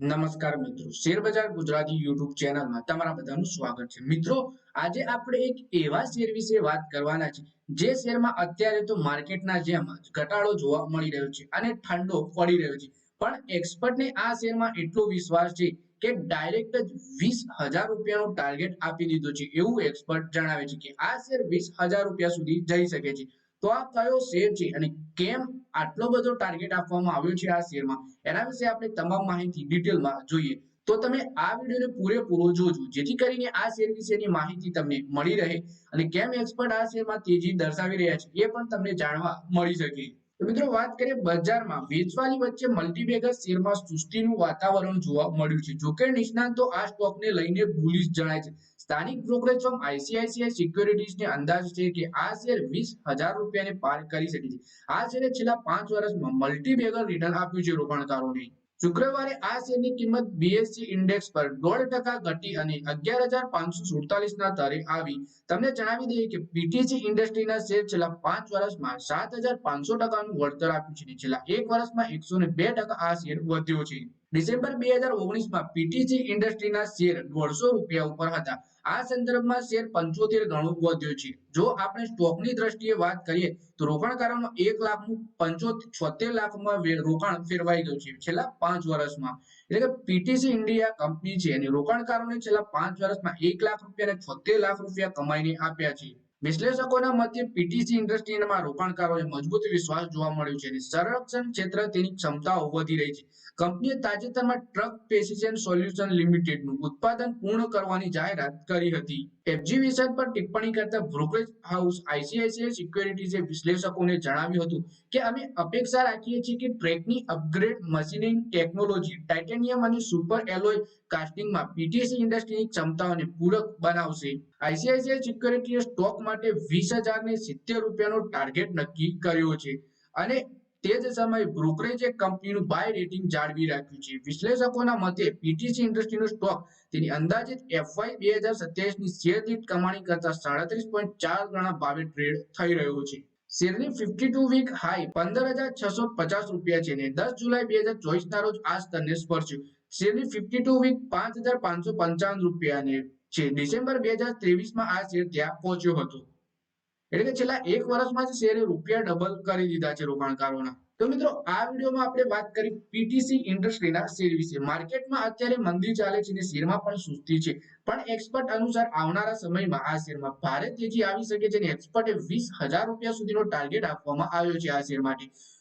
નમસ્કાર મિત્રો. શેરબજાર ગુજરાતી યુટ્યુબ ચેનલમાં તમારા બધાનું સ્વાગત છે. મિત્રો, આજે આપણે એક એવા શેર વિશે વાત કરવાના છે, જે શેરમાં અત્યારે તો માર્કેટના જેમ જ ઘટાડો જોવા મળી રહ્યો છે અને ઠંડો પડી રહ્યો છે. પણ એક્સપર્ટને આ શેરમાં એટલો વિશ્વાસ છે કે ડાયરેક્ટ જ વીસ હજાર રૂપિયાનો ટાર્ગેટ આપી દીધો છે. એવું એક્સપર્ટ જણાવે છે કે આ શેર વીસ હજાર રૂપિયા સુધી જઈ શકે છે. તો આ કયો શેર છે અને કેમ આટલો બધો ટાર્ગેટ આપવામાં આવ્યો છે આ શેરમાં? એના વિશે આપણે તમામ માહિતી ડિટેલમાં જોઈએ. તો તમે આ વિડીયોને પૂરેપૂરો જોજો, જેથી કરીને આ શેર વિશેની માહિતી તમને મળી રહે અને કેમ એક્સપર્ટ આ શેરમાં તેજી દર્શાવી રહ્યા છે એ પણ તમને જાણવા મળી શકે. તો મિત્રો વાત કરીએ બજારમાં. વેચવાલી વચ્ચે મલ્ટીબેગર શેરમાં સુસ્તીનું વાતાવરણ જોવા મળ્યું છે. જોકે નિષ્ણાંતો આ સ્ટોકને લઈને બુલિશ જણાય છે. સ્થાનિક બ્રોકરેજ ફર્મ આઈસીઆઈસીઆઈ સિક્યોરિટીઝને અંદાજ છે કે આ શેર વીસ હજાર રૂપિયાને પાર કરી શકે છે. આ શેરે છેલ્લા પાંચ વર્ષમાં મલ્ટીબેગર રિટર્ન આપ્યું છે રોકાણકારોને. શુક્રવારે આ શેરની કિંમત બીએસસી ઇન્ડેક્સ પર દોઢ ટકા ઘટી અને અગિયાર હજાર પાંચસો સુડતાલીસ ના દરે આવી. તમને જણાવી દઈએ કે પીટીસી ઇન્ડસ્ટ્રીના શેર છેલ્લા પાંચ વર્ષમાં સાત હજાર પાંચસો ટકાનું વળતર આપ્યું છે છેલ્લા એક વર્ષમાં એકસો ને બે ટકા આ શેર વધ્યો છે. ડિસેમ્બર બે હજાર ઓગણીસમાં પીટીસી ઇન્ડસ્ટ્રીના શેર દોઢસો રૂપિયા ઉપર હતા. આ સંદર્ભમાં શેર પંચોતેર ગણું વધ્યો છે. જો આપણે સ્ટોકની દ્રષ્ટિએ વાત કરીએ, તો રોકાણકારોનો એક લાખનું પંચોતેર છોતેર લાખમાં રોકાણ ફેરવાઈ ગયું છે છેલ્લા પાંચ વર્ષમાં. એટલે કે પીટીસી ઇન્ડિયા કંપની છે અને રોકાણકારોને છેલ્લા પાંચ વર્ષમાં એક લાખ રૂપિયા અને છોતેર લાખ રૂપિયા કમાઈને આપ્યા છે. વિશ્લેષકોના મતે પીટીસી ઇન્ડસ્ટ્રીમાં રોકાણકારોએ મજબૂત વિશ્વાસ જોવા મળ્યો છે અને સંરક્ષણ ક્ષેત્ર તેની ક્ષમતાઓ વધી રહી છે. કંપનીએ તાજેતરમાં ટ્રક પ્રેસિઝન સોલ્યુશન લિમિટેડનું ઉત્પાદન પૂર્ણ કરવાની જાહેરાત કરી હતી. એક્ઝિબિશન પર ટિપ્પણી કરતા બ્રોકરેજ હાઉસ આઈસીઆઈસીઆઈ સિક્યોરિટીઝે વિશ્લેષકોને જણાવ્યું હતું કે, અમે અપેક્ષા રાખીએ છીએ કે ટ્રેકની અપગ્રેડ મશીનિંગ ટેકનોલોજી, ટાઇટેનિયમ અને સુપર એલોય કાસ્ટિંગમાં પીટીસી ઇન્ડસ્ટ્રીની ક્ષમતાઓને પૂરક બનાવશે. આઈસીઆઈસીઆઈ સિક્યોરિટીએ સ્ટોક માટે વીસ ને સિત્તેર રૂપિયાનો ટાર્ગેટ નક્કી કર્યો છે. અને તે જ સમયે બ્રોકરેજે કંપનીનું બાય રેટિંગ જાળવી રાખ્યું છે. વિશ્લેષકોના મતે પીટીસી ઇન્ડસ્ટ્રીનો સ્ટોક તેની અંદાજિત એફવાય બે હજાર સત્યાવીસની શેર દીઠ કમાણી કરતા સાડત્રીસ પોઈન્ટ ચાર ગણા ભાવે ટ્રેડ થઈ રહ્યો છે. શેરની ફિફ્ટી ટુ વીક હાઈ પંદર હજાર છસો પચાસ રૂપિયા છે અને દસ જુલાઈ બે હજાર ચોવીસના રોજ આ સ્તરને સ્પર્શ્યું. શેરની ફિફ્ટી ટુ વીક પાંચ હજાર પાંચસો પંચાવન રૂપિયાને છે ડિસેમ્બર બે હજાર આ શેર ત્યાં પહોંચ્યો હતો. એટલે કે છેલ્લા એક વર્ષમાં જ શેરે રૂપિયા ડબલ કરી દીધા છે રોકાણકારોના. તો મિત્રો, આ વિડીયોમાં આપણે વાત કરી પીટીસી ઇન્ડસ્ટ્રીના શેર વિશે. માર્કેટમાં અત્યારે મંદી ચાલે છે અને શેરમાં પણ સુસ્તી છે. પણ એક્સપર્ટ અનુસાર આવનારા સમયમાં આ શેરમાં ભારે તેજી આવી શકે છે અને એક્સપર્ટે વીસ હજાર રૂપિયા સુધીનો ટાર્ગેટ આપવામાં આવ્યો છે આ શેર માટે.